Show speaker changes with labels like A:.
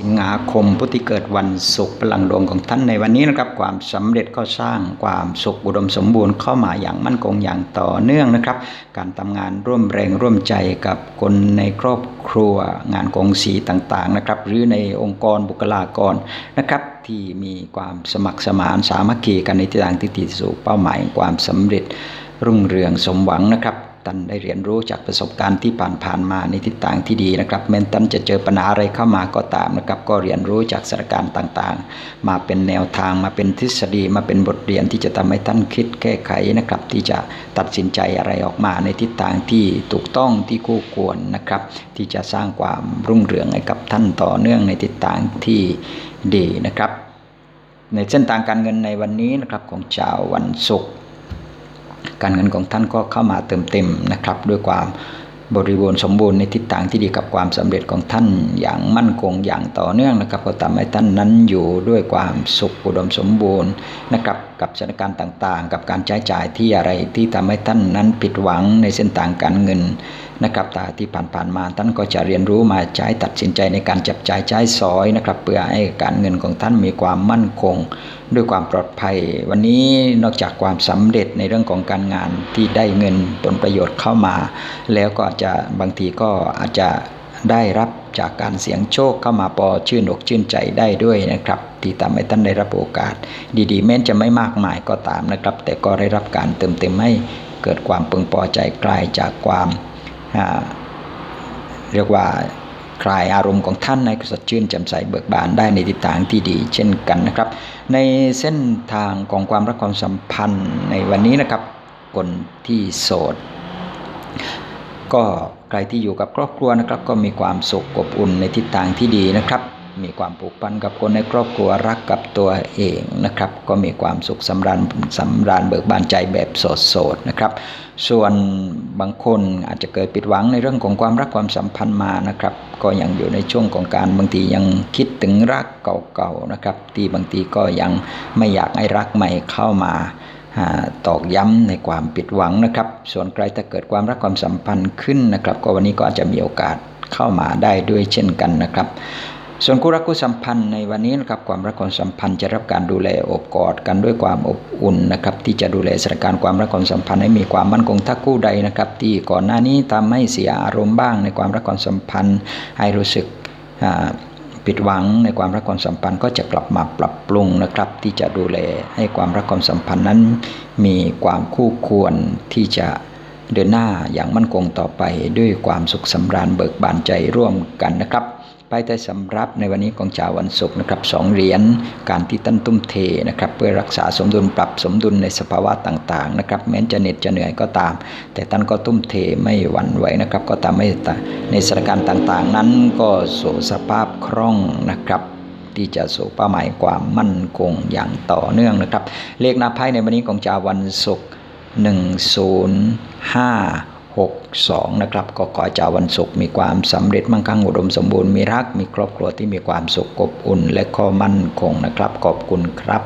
A: สิงหาคมพุทธิเกิดวันศุกร์พลังดวงของท่านในวันนี้นะครับ ความสำเร็จก็สร้างความสุขอุดมสมบูรณ์เข้ามาอย่างมั่นคงอย่างต่อเนื่องนะครับ การทำงานร่วมแรงร่วมใจกับคนในครอบครัวงานกองสีต่างๆนะครับ หรือในองค์กรบุคลากรนะครับที่มีความสมัครสมานสามัคคีกันในทิศทางที่ดีสู่เป้าหมายความสำเร็จรุ่งเรืองสมหวังนะครับ ตันได้เรียนรู้จากประสบการณ์ที่ผ่านๆมาในทิศทางที่ดีนะครับแม้ตันจะเจอปัญหาอะไรเข้ามาก็ตามนะครับ ก็เรียนรู้จากสถานการณ์ต่างๆ มาเป็นแนวทางมาเป็นทฤษฎีมาเป็นบทเรียนที่จะทำให้ท่านคิดแก้ไขนะครับ ที่จะตัดสินใจอะไรออกมาในทิศทางที่ถูกต้องที่คู่ควรนะครับ ที่จะสร้างความรุ่งเรืองให้กับท่านต่อเนื่องในทิศทางที่ดีนะครับ ในเส้นทางการเงินในวันนี้นะครับของชาววันศุกร์ การเงินของท่านก็เข้ามาเติมเต็มนะครับ ด้วยความบริบูรณ์สมบูรณ์ในทิศทางที่ดีกับความสำเร็จของท่านอย่างมั่นคงอย่างต่อเนื่องนะครับ ก็ทำให้ท่านนั้นอยู่ด้วยความสุขอุดมสมบูรณ์นะครับกับสถานการณ์ต่างๆ กับการใช้จ่ายที่อะไรที่ทำให้ท่านนั้นผิดหวังในเส้นทางการเงิน นะครับต่ที่ผ่านๆมาท่านก็จะเรียนรู้มาใช้ตัดสินใจในการจับจ่ายใช้สอยนะครับ เพื่อให้การเงินของท่านมีความมั่นคง ด้วยความปลอดภัย วันนี้นอกจากความสำเร็จในเรื่องของการงานที่ได้เงินผลประโยชน์เข้ามา แล้วก็อาจจะบางทีก็อาจจะได้รับจากการเสี่ยงโชคเข้ามาพอชื่นอกชื่นใจได้ด้วยนะครับที่ทำให้ท่านได้รับโอกาส ดีๆแม้จะไม่มากมายก็ตามนะครับ แต่ก็ได้รับการเติมเต็มให้เกิดความพึงพอใจกลายจากความ เรียกว่าคลายอารมณ์ของท่านในสดชื่นแจ่มใสเบิกบานได้ในทิศทางที่ดี เช่นกันนะครับ ในเส้นทางของความรักความสัมพันธ์ในวันนี้นะครับ คนที่โสด ก็ใครที่อยู่กับครอบครัวนะครับ ก็มีความสุขอบอุ่นในทิศทางที่ดีนะครับ มีความผูกพันกับคนในครอบครัวรักกับตัวเองนะครับ ก็มีความสุขสำราญสำราญเบิกบานใจแบบโสดๆนะครับ ส่วนบางคนอาจจะเกิดผิดหวังในเรื่องของความรักความสัมพันธ์มานะครับ ก็ยังอยู่ในช่วงของการบางทียังคิดถึงรักเก่าๆนะครับ ที่บางทีก็ยังไม่อยากให้รักใหม่เข้ามาตอกย้ำในความผิดหวังนะครับ ส่วนใครถ้าเกิดความรักความสัมพันธ์ขึ้นนะครับ ก็วันนี้ก็อาจจะมีโอกาสเข้ามาได้ด้วยเช่นกันนะครับ ส่วนคู่รักคู่สัมพันธ์ในวันนี้นะครับความรักความสัมพันธ์จะรับการดูแลอบกอดกันด้วยความอบอุ่นนะครับที่จะดูแลสถานการณ์ความรักความสัมพันธ์ให้มีความมั่นคงถ้าคู่ใดนะครับ ที่ก่อนหน้านี้ทำให้เสียอารมณ์บ้างในความรักความสัมพันธ์ ให้รู้สึกผิดหวังในความรักความสัมพันธ์ก็จะกลับมาปรับปรุงนะครับ ที่จะดูแลให้ความรักความสัมพันธ์นั้น มีความคู่ควรที่จะเดินหน้าอย่างมั่นคงต่อไปด้วยความสุขสำราญเบิกบานใจร่วมกันนะครับ ไปแต่สำรับในวันนี้ของชาววันศุกร์นะครับสองเหรียญการที่ตั้นตุ้มเทนะครับเพื่อรักษาสมดุลปรับสมดุลในสภาวะต่างๆนะครับแม้จะเหน็ดจะเหนื่อยก็ตาม แต่ท่านก็ตุ้มเทไม่หวั่นไหวนะครับก็ทำให้ในสถานการณ์ต่างๆ นั้นก็สู่สภาพคล่องนะครับที่จะสู่เป้าหมายความมั่นคงอย่างต่อเนื่องนะครับ เลขหน้าไพ่ในวันนี้ของชาววันศุกร์105 62 นะครับ ก็ขอเจ้าวันศุกร์มีความสำเร็จมั่งคั่งอุดมสมบูรณ์มีรัก มีครอบครัวที่มีความสุขอบอุ่น และข้อมั่นคงนะครับ ขอบคุณครับ